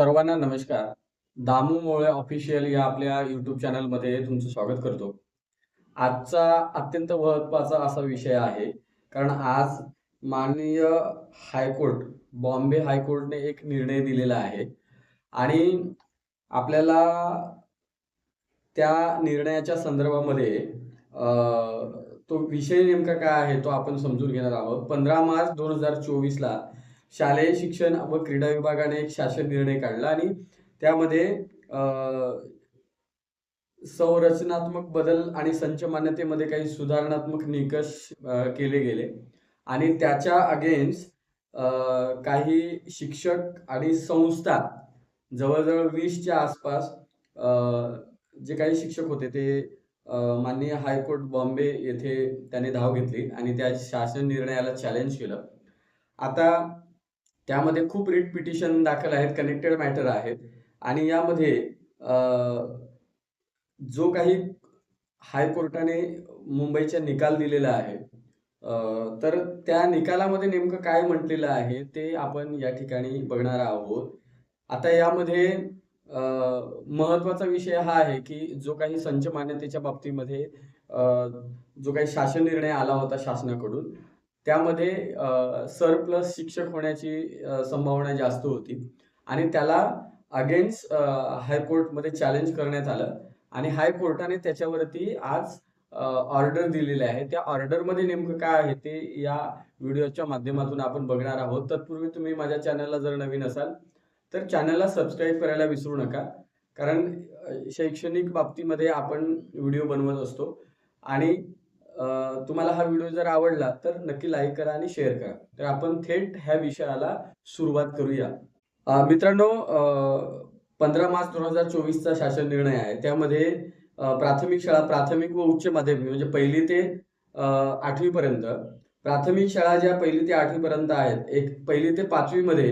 सर्वांना नमस्कार. दामू मोळे ऑफिशियल या आपल्या यूट्यूब चॅनलमध्ये तुमचं स्वागत करतो. आजचा अत्यंत महत्त्वाचा असा विषय आहे. कारण आज माननीय हायकोर्ट, बॉम्बे हायकोर्टने एक निर्णय दिलेला आहे आणि आपल्याला त्या निर्णयाच्या संदर्भामध्ये तो विषय नेमका काय आहे तो आपण समजून घेणार आहोत. 15 मार्च दोन हजार चोवीसला शालेय शिक्षण व क्रीडा विभागाने एक शासन निर्णय काढला आणि त्यामध्ये संरचनात्मक बदल आणि संच मान्यतेमध्ये काही सुधारणात्मक निकष केले गेले आणि त्याच्या अगेन्स्ट काही शिक्षक आणि संस्था जवळजवळ वीसच्या आसपास जे काही शिक्षक होते ते माननीय हायकोर्ट बॉम्बे येथे त्याने धाव घेतली आणि त्या शासन निर्णयाला चॅलेंज केलं. आता त्यामध्ये खूप रिट पिटिशन दाखल आहेत, कनेक्टेड मॅटर आहेत आणि यामध्ये जो काही हायकोर्टाने मुंबईचा निकाल दिलेला आहे तर त्या निकालामध्ये नेमकं काय म्हटलेलं आहे ते आपण या ठिकाणी बघणार आहोत. आता यामध्ये महत्त्वाचा महत्त्वाचा विषय हा आहे की जो काही संच मान्यतेच्या बाबतीमध्ये जो काही शासन निर्णय आला होता शासनाकडून त्यामध्ये सर सरप्लस शिक्षक होण्याची संभावना जास्त होती आणि त्याला अगेन्स्ट हायकोर्टमध्ये चॅलेंज करण्यात आलं आणि हायकोर्टाने त्याच्यावरती आज ऑर्डर दिलेली आहे. त्या ऑर्डरमध्ये नेमकं काय आहे ते या व्हिडिओच्या माध्यमातून आपण बघणार आहोत. तत्पूर्वी तुम्ही माझ्या चॅनलला जर नवीन असाल तर चॅनलला सबस्क्राईब करायला विसरू नका. कारण शैक्षणिक बाबतीमध्ये आपण व्हिडिओ बनवत असतो आणि तुम्हाला हा व्हिडिओ जर आवडला तर नक्की लाईक करा आणि शेअर करा. तर आपण थेट ह्या विषयाला सुरुवात करूया. मित्रांनो पंधरा मार्च दोन हजार चोवीसचा शासन निर्णय आहे. त्यामध्ये प्राथमिक शाळा, प्राथमिक व उच्च माध्यमिक म्हणजे पहिली ते आठवीपर्यंत प्राथमिक शाळा ज्या पहिली ते आठवीपर्यंत आहेत, एक पहिली ते पाचवीमध्ये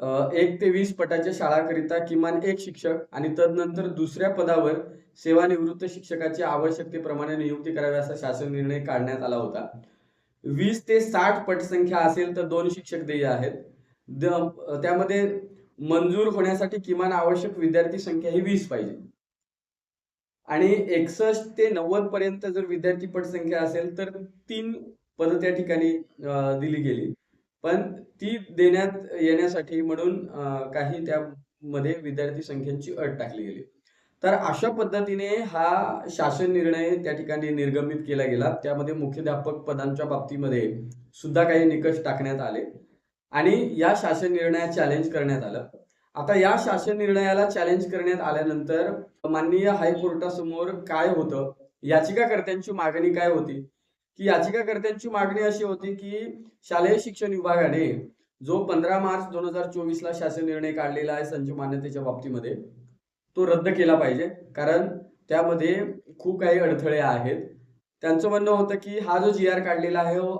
एक ते वीस पटाच्या शाळाकरिता किमान एक शिक्षक आणि तदनंतर दुसऱ्या पदावर सेवानिवृत्त शिक्षकाची आवश्यकतेप्रमाणे नियुक्ती करावी असा शासन निर्णय काढण्यात आला होता. वीस ते साठ पटसंख्या असेल तर दोन शिक्षक देय आहेत. द त्यामध्ये मंजूर होण्यासाठी किमान आवश्यक विद्यार्थी संख्या ही वीस पाहिजे. आणि 61 ते 90 पर्यंत जर विद्यार्थी पटसंख्या असेल तर तीन पद त्या ठिकाणी दिली गेली. पण ती देण्यात येण्यासाठी म्हणून काही त्यामध्ये विद्यार्थी संख्येची अट टाकली गेली. तर अशा पद्धतीने हा शासन निर्णय त्या ठिकाणी निर्गमित केला गेला. त्यामध्ये मुख्याध्यापक पदांच्या बाबतीमध्ये सुद्धा काही निकष टाकण्यात आले आणि या शासन निर्णयात चॅलेंज करण्यात आलं. आता या शासन निर्णयाला चॅलेंज करण्यात आल्यानंतर माननीय हायकोर्टासमोर काय होतं, याचिकाकर्त्यांची मागणी काय होती, की याचिकाकर्त्यांची मागणी अशी होती की शालेय शिक्षण विभागाने जो 15 मार्च 2024 ला शासन निर्णय काढलेला आहे संच मान्यतेच्या बाबतीमध्ये, तो रद्द केला पाहिजे. कारण त्यामध्ये खूप काही अडथळे आहेत. त्यांचं म्हणणं होतं की हा जो जी-आर काढलेला आहे हो,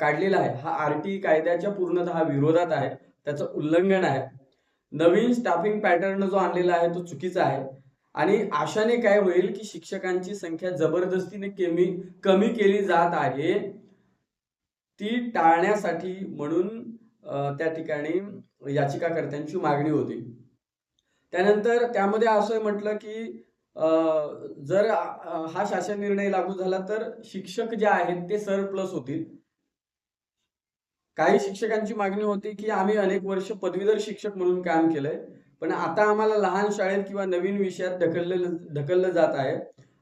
काढलेला आहे हा आर-टी कायद्याच्या पूर्णतः विरोधात आहे. त्याचं उल्लंघन आहे. नवीन स्टाफिंग पॅटर्न जो आणलेला आहे तो चुकीचा आहे आणि आशाने काय होईल की शिक्षकांची संख्या जबरदस्तीने कमी कमी केली जात आहे. ती टाळण्यासाठी म्हणून त्या ठिकाणी याचिकाकर्त्यांची मागणी होती. त्यानंतर त्यामध्ये असं म्हटलं की जर हा शासन निर्णय लागू झाला तर शिक्षक जे आहेत ते सरप्लस होतील. काही शिक्षकांची मागणी होती की आम्ही अनेक वर्ष पदवीधर शिक्षक म्हणून काम केलंय. पण आता आम्हाला लहान शाळेत किंवा नवीन विषयात ढकललं ढकललं जात आहे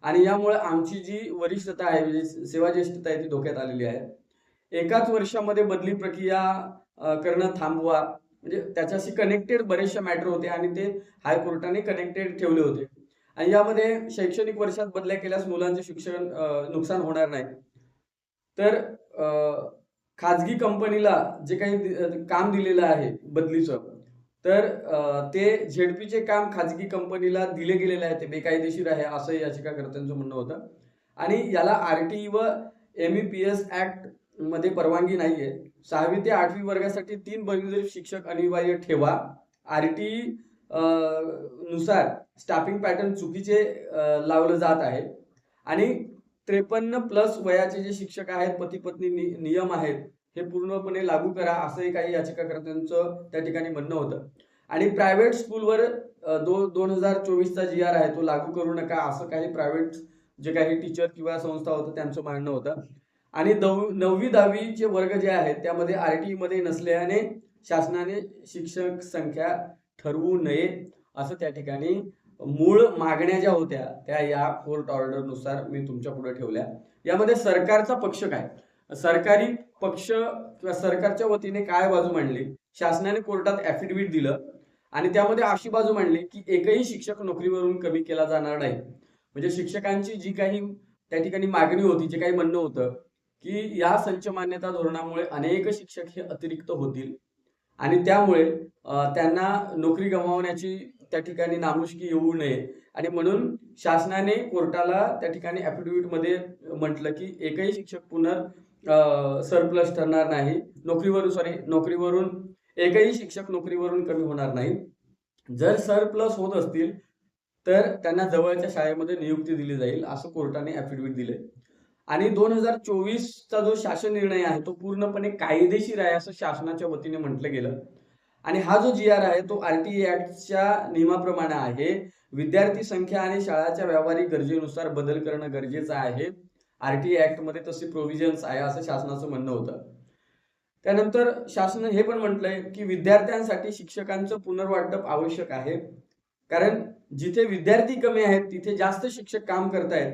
आणि यामुळे आमची जी वरिष्ठता आहे म्हणजे सेवा ज्येष्ठता आहे ती धोक्यात आलेली आहे. एकाच वर्षामध्ये बदली प्रक्रिया करणं थांबवा. म्हणजे त्याच्याशी कनेक्टेड बरेचसे मॅटर होते आणि ते हायकोर्टाने कनेक्टेड ठेवले होते. आणि यामध्ये शैक्षणिक वर्षात बदल्या केल्यास मुलांचे शिक्षण नुकसान होणार नाही. तर खाजगी कंपनीला जे काही दि काम दिलेलं आहे बदलीचं, तर ते झेडपीचे काम खाजगी कंपनीला दिले गेलेले आहे. ते बेकायदेशीर आहे असं याचिकाकर्त्यांचं म्हणणं होतं. आणि याला आर-टी ई व एम-ई-पी-एस ॲक्टमध्ये परवानगी नाही आहे सहावी ते आठवी वर्गासाठी तीन पदवीधर शिक्षक अनिवार्य ठेवा. आर-टी ई नुसार स्टाफिंग पॅटर्न चुकीचे लावलं जात आहे आणि 53 प्लस वयाचे जे शिक्षक आहेत, पती-पत्नी नि नियम आहेत, हे पूर्णपणे लागू करा असंही काही याचिकाकर्त्यांचं त्या ठिकाणी म्हणणं होतं. आणि प्रायव्हेट स्कूलवर दो दोन हजार चोवीसचा जी आर आहे तो लागू करू नका असं काही प्रायव्हेट जे काही टीचर किंवा संस्था होतं त्यांचं म्हणणं होतं. आणि दव नववी दहावीचे वर्ग जे आहेत त्यामध्ये आर टी मध्ये नसल्याने शासनाने शिक्षक संख्या ठरवू नये असं त्या ठिकाणी मूळ मागण्या ज्या होत्या त्या या कोर्ट ऑर्डरनुसार मी तुमच्यापुढे ठेवल्या. यामध्ये सरकारचा पक्ष काय? सरकारी पक्ष किंवा सरकारच्या वतीने काय बाजू मांडली? शासनाने कोर्टात ॲफिडेव्हिट दिलं. आणि त्यामध्ये अशी बाजू मांडली की एकही शिक्षक नोकरीवरून कमी केला जाणार नाही. म्हणजे शिक्षकांची जी काही त्या ठिकाणी मागणी होती जे काही म्हणणं होतं की या संच मान्यता धोरणामुळे अनेक शिक्षक हे अतिरिक्त होतील. आणि त्यामुळे त्यांना नोकरी गमावण्याची त्या ठिकाणी नामुष्की येऊ नये. आणि म्हणून शासनाने कोर्टाला त्या ठिकाणी affidavit मध्ये म्हटलं की एकही शिक्षक पुन्हा सरप्लस ठरणार नाही. नोकरीवरून सॉरी नोकरीवरून एकही शिक्षक नोकरीवरून कमी होणार नाही. जर सरप्लस होत असतील तर त्यांना जवळच्या शाळेमध्ये नियुक्ती दिली जाईल असं कोर्टाने ॲफिडेव्हिट दिले. आणि दोन हजार चोवीसचा जो शासन निर्णय आहे तो पूर्णपणे कायदेशीर आहे असं शासनाच्या वतीने म्हटलं गेलं. आणि हा जो जी आर आहे तो आर टी ऍक्टच्या नियमाप्रमाणे आहे. विद्यार्थी संख्या आणि शाळाच्या व्यावहारिक गरजेनुसार बदल करणं गरजेचं आहे. आर टी ऍक्टमध्ये तसे प्रोव्हिजन्स आहे असं शासनाचं म्हणणं होतं. त्यानंतर शासनाने हे पण म्हटलंय की विद्यार्थ्यांसाठी शिक्षकांचं पुनर्वाटप आवश्यक आहे. कारण जिथे विद्यार्थी कमी आहेत तिथे जास्त शिक्षक काम करतायत.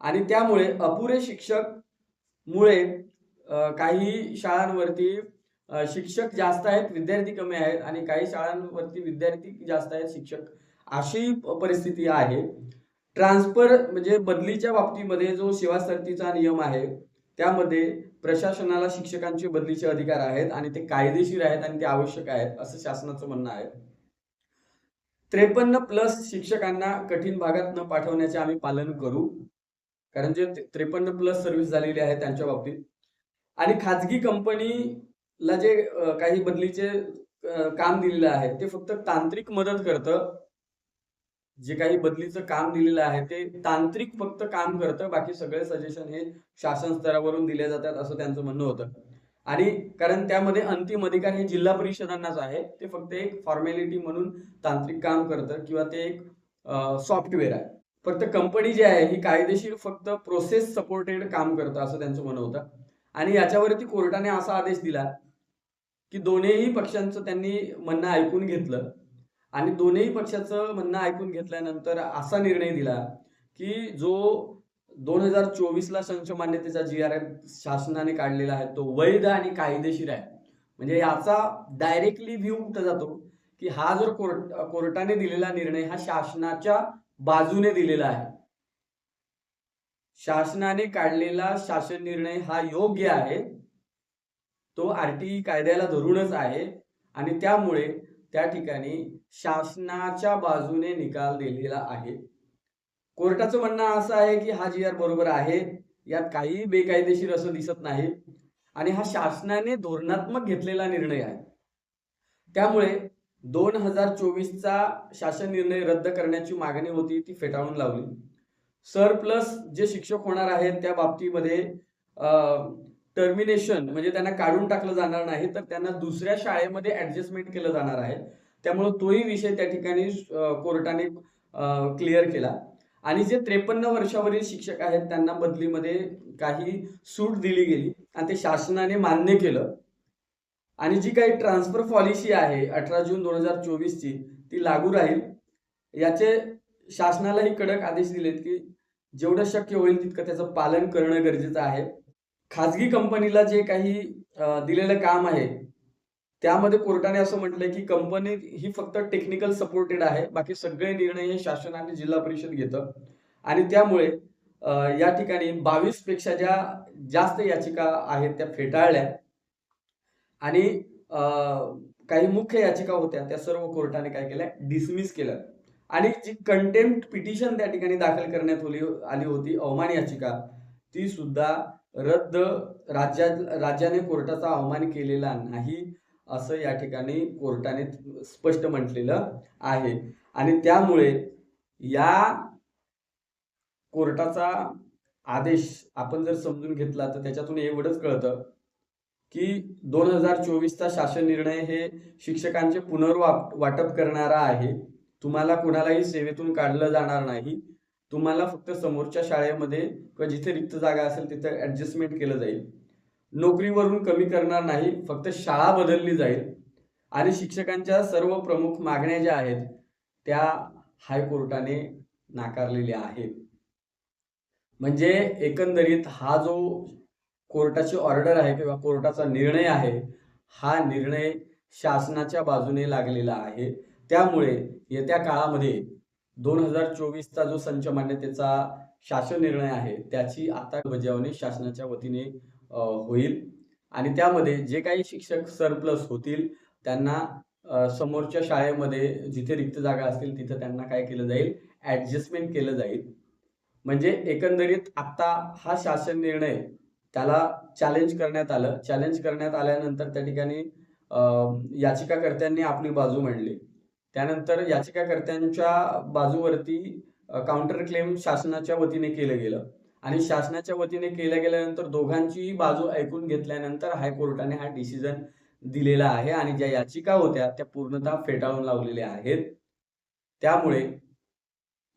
आणि त्यामुळे अपुरे शिक्षक मुळे काही शाळांवरती शिक्षक जास्त आहेत विद्यार्थी कमी आहेत आणि काही शाळांवरती विद्यार्थी जास्त आहेत शिक्षक अशी परिस्थिती आहे. ट्रान्सफर म्हणजे बदलीच्या बाबतीमध्ये जो सेवा नियम आहे त्यामध्ये प्रशासनाला शिक्षकांचे बदलीचे अधिकार आहेत आणि ते कायदेशीर आहेत आणि ते आवश्यक आहेत असं शासनाचं म्हणणं आहे. त्रेपन्न प्लस शिक्षकांना कठीण भागात न पाठवण्याचे आम्ही पालन करू कारण जे त्रेपन्न प्लस सर्व्हिस झालेली आहे त्यांच्या बाबतीत. आणि खाजगी कंपनीला जे काही बदलीचे काम दिलेलं आहे ते फक्त तांत्रिक मदत करतं जे काही बदलीचं काम दिलेलं आहे ते तांत्रिक फक्त काम करतं बाकी सगळे सजेशन हे शासन स्तरावरून दिले जातात असं त्यांचं म्हणणं होतं. आणि कारण त्यामध्ये अंतिम अधिकार हे जिल्हा परिषदांनाच आहे ते फक्त एक फॉर्मॅलिटी म्हणून तांत्रिक काम करतं किंवा ते एक सॉफ्टवेअर आहे. फक्त कंपनी जी आहे ही कायदेशीर फक्त प्रोसेस सपोर्टेड काम करतं असं त्यांचं म्हणणं होतं. आणि याच्यावरती कोर्टाने असा आदेश दिला की दोन्ही पक्षांचं त्यांनी म्हणणं ऐकून घेतलं आणि दोन्ही पक्षाचं म्हणणं ऐकून घेतल्यानंतर असा निर्णय दिला की जो दोन हजार चोवीसला संच मान्यतेचा जी आर शासनाने काढलेला आहे तो वैध आणि कायदेशीर आहे. म्हणजे याचा डायरेक्टली व्ह्यू कुठं जातो? की हा जर कोर्ट कोर्टाने दिलेला निर्णय हा शासनाच्या बाजूने दिलेला आहे. शासनाने काढलेला शासन निर्णय हा योग्य आहे. तो आरटीई कायद्याला धरूनच आहे. आणि त्यामुळे त्या ठिकाणी शासनाच्या बाजूने निकाल दिलेला आहे. कोर्टाचं म्हणणं असं आहे की हा जी आर बरोबर आहे यात काही बेकायदेशीर असं दिसत नाही आणि हा शासनाने धोरणात्मक घेतलेला निर्णय आहे. त्यामुळे दोन हजार चोवीसचा शासन निर्णय रद्द करण्याची मागणी होती ती फेटाळून लावली. सर प्लस जे शिक्षक होणार आहेत त्या बाबतीमध्ये टर्मिनेशन म्हणजे त्यांना काढून टाकलं जाणार नाही तर त्यांना दुसऱ्या शाळेमध्ये ऍडजस्टमेंट केलं जाणार आहे. त्यामुळं तोही विषय त्या ठिकाणी कोर्टाने क्लिअर केला. आणि जे त्रेपन्न वर्षावरील शिक्षक आहेत त्यांना बदलीमध्ये काही सूट दिली गेली. आणि ते शासनाने मान्य केलं. आणि जी काही ट्रान्सफर पॉलिसी आहे अठरा जून दोन हजार चोवीसची ती लागू राहील. याचे शासनालाही कडक आदेश दिलेत की जेवढं शक्य होईल तितकं त्याचं पालन करणं गरजेचं आहे. खाजगी कंपनीला जे काही दिलेलं काम आहे त्यामध्ये कोर्टाने असं म्हटलंय की कंपनी ही फक्त टेक्निकल सपोर्टेड आहे. बाकी सगळे निर्णय हे शासन आणि जिल्हा परिषद घेतं. आणि त्यामुळे या ठिकाणी बावीसपेक्षा ज्या जास्त याचिका आहेत त्या फेटाळल्या. आणि काही मुख्य याचिका होत्या त्या सर्व कोर्टाने काय केल्या? डिसमिस केल्या. आणि जी कंटेम्प्ट पिटिशन त्या ठिकाणी दाखल करण्यात आली होती अवमान याचिका ती सुद्धा रद्द राज्यात राज्याने कोर्टाचा अवमान केलेला नाही. असं या ठिकाणी कोर्टाने स्पष्ट म्हटलेलं आहे. आणि त्यामुळे या कोर्टाचा आदेश आपण जर समजून घेतला तर त्याच्यातून एवढंच कळतं की दोन हजार चोवीसचा शासन निर्णय हे शिक्षकांचे पुनर्वाप वाटप करणारा आहे. तुम्हाला कुणालाही सेवेतून काढलं जाणार नाही. तुम्हाला फक्त समोरच्या शाळेमध्ये किंवा जिथे रिक्त जागा असेल तिथे ऍडजस्टमेंट केलं जाईल. नोकरीवरून कमी करणार नाही फक्त शाळा बदलली जाईल. आणि शिक्षकांच्या सर्व प्रमुख मागण्या ज्या आहेत त्या हायकोर्टाने नाकारलेल्या आहेत. म्हणजे एकंदरीत हा जो कोर्टाची ऑर्डर आहे किंवा कोर्टाचा निर्णय आहे हा निर्णय शासनाच्या बाजूने लागलेला आहे. त्यामुळे येत्या काळामध्ये दोन हजार चोवीसचा जो संच मान्यतेचा शासन निर्णय आहे त्याची आता बजावणी शासनाच्या वतीने होईल. आणि त्यामध्ये जे काही शिक्षक सरप्लस होतील त्यांना समोरच्या शाळेमध्ये जिथे रिक्त जागा असतील तिथं त्यांना काय केलं जाईल? ॲडजस्टमेंट केलं जाईल. म्हणजे एकंदरीत आत्ता हा शासन निर्णय त्याला चॅलेंज करण्यात आलं. चॅलेंज करण्यात आल्यानंतर त्या ठिकाणी याचिकाकर्त्यांनी आपली बाजू मांडली. त्यानंतर याचिकाकर्त्यांच्या बाजूवरती काउंटर क्लेम शासनाच्या वतीने केलं गेलं. आणि शासनाच्या वतीने केल्या गेल्यानंतर दोघांचीही बाजू ऐकून घेतल्यानंतर हायकोर्टाने हा डिसिजन दिलेला आहे आणि ज्या याचिका होत्या त्या पूर्णतः फेटाळून लावलेल्या आहेत. त्यामुळे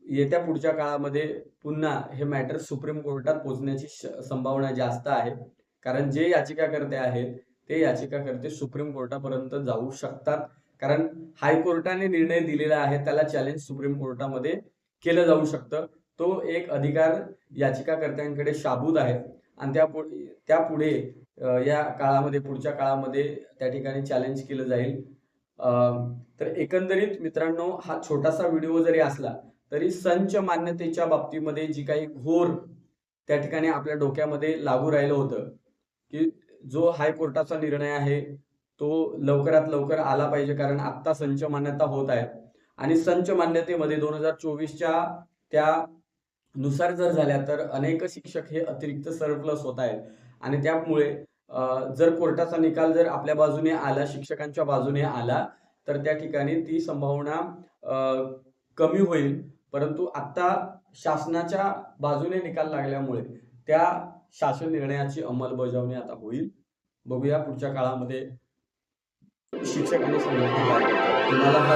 येत्या पुढच्या काळामध्ये पुन्हा हे मॅटर सुप्रीम कोर्टात पोहोचण्याची संभावना जास्त आहे. कारण जे याचिकाकर्ते आहेत ते याचिकाकर्ते सुप्रीम कोर्टापर्यंत जाऊ शकतात. कारण हायकोर्टाने निर्णय दिलेला आहे त्याला चॅलेंज सुप्रीम कोर्टामध्ये केलं जाऊ शकतं. तो एक अधिकार याचिकाकर्त्यांकडे शाबूत आहे. आणि त्या त्यापुढे या काळामध्ये पुढच्या काळामध्ये त्या ठिकाणी चॅलेंज केलं जाईल. तर एकंदरीत मित्रांनो हा छोटासा व्हिडिओ जरी असला तरी संच मान्यतेच्या बाबतीमध्ये जी काही घोर त्या ठिकाणी आपल्या डोक्यामध्ये लागू राहिलं होतं की जो हायकोर्टाचा निर्णय आहे तो लवकरात लवकर आला पाहिजे कारण आत्ता संच मान्यता होत आहे. आणि संच मान्यतेमध्ये दोन हजार चोवीसच्या त्या नुसार जर झाल्या तर अनेक शिक्षक हे अतिरिक्त सरप्लस होत आहेत. आणि त्यामुळे जर कोर्टाचा निकाल जर आपल्या बाजूने आला शिक्षकांच्या बाजूने आला तर त्या ठिकाणी ती संभावना कमी होईल. परंतु आत्ता शासनाच्या बाजूने निकाल लागल्यामुळे त्या शासन निर्णयाची अंमलबजावणी आता होईल. बघूया पुढच्या काळामध्ये शिक्षकांनी तुम्हाला हा